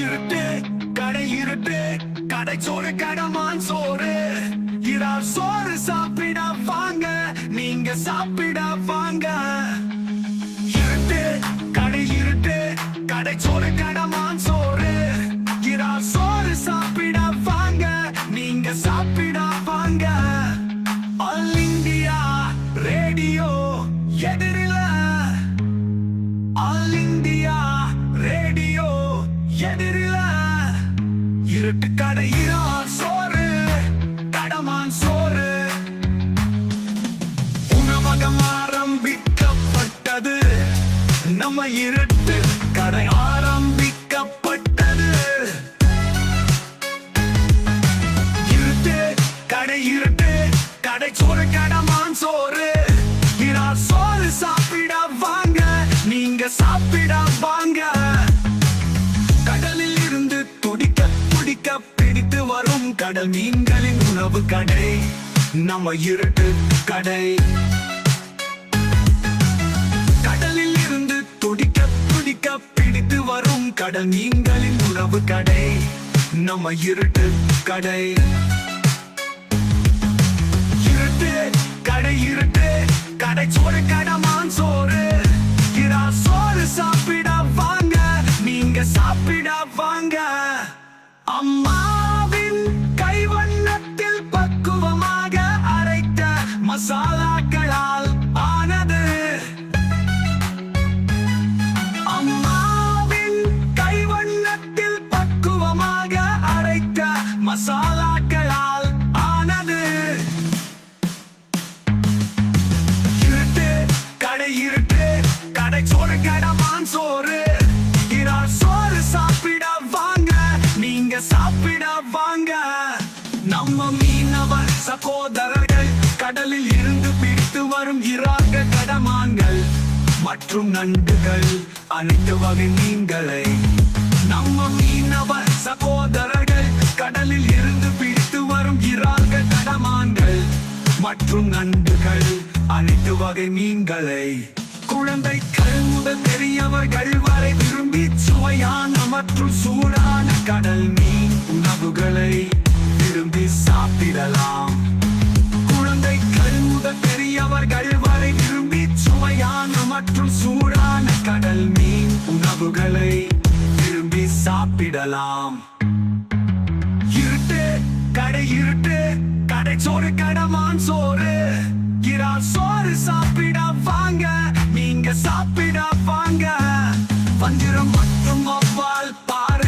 இருட்டு கடை இருட்டு கடை சோறு கடமான் சோறு. இரா சோறு சாப்பிட வாங்க நீங்க சாப்பிட வாங்க. இருட்டு கடை இருட்டு கடை சோறு கடமான் சோறு. இரா சோறு சாப்பிட வாங்க நீங்க சாப்பிட வாங்க. ஆல் இந்தியா ரேடியோ எதிரே இருட்டு கடையிலா சோறு தடமான் சோறு. உணவகம் ஆரம்பிக்கப்பட்டது நம்ம இருட்டு கடை ஆரம்பிக்கப்பட்டது. இருட்டு கடை இருட்டு கடை சோறு கடமான் சோறு. சோறு சாப்பிட வாங்க நீங்க சாப்பிட வாங்க. பிடித்து கடல் மீன்களின் உணவு கடை நம்ம இருட்டு கடை. கடலில் இருந்து துடிக்க துடிக்க பிடித்து வரும் கடல் மீன்களின் உணவு கடை நம்ம இருட்டு கடை. இருட்டு கடை இருட்டு கடை சோறு கடமான் சோறு. இரா சோறு சாப்பிட வாங்க நீங்க சாப்பிட வாங்க. அம்மா மசாலாக்களால் ஆனது அம்மாவின் கைவண்ணத்தில் பக்குவமாக அரைத்த மசாலாக்களால் ஆனது. இருட்டு கடை இருட்டு கடை சோறு கடமான் சோறு. இறால் சோறு சாப்பிட வாங்க நீங்க சாப்பிட வாங்க. நம்ம மீனவர் சகோதரர்கள் கடலில் இருந்து பிடித்து வரும் இராக கடமான்கள் மற்றும் நண்டுகள் அனைத்து வகை மீன்களை. நம்ம மீனவர் சகோதரர்கள் கடலில் இருந்து பிடித்து வரும் இராக கடமான்கள் மற்றும் நண்டுகள் அனைத்து வகை மீன்களை. குழந்தைகள் முதல் முதல் வரை விரும்பி சுவையான மற்றும் சூடான கடல் மீன் உணவுகளை விரும்பி சாப்பிடலாம். இருட்டு கடை இருட்டு கடை சோறு கடமான் சோறு. இறால் சோறு சாப்பிட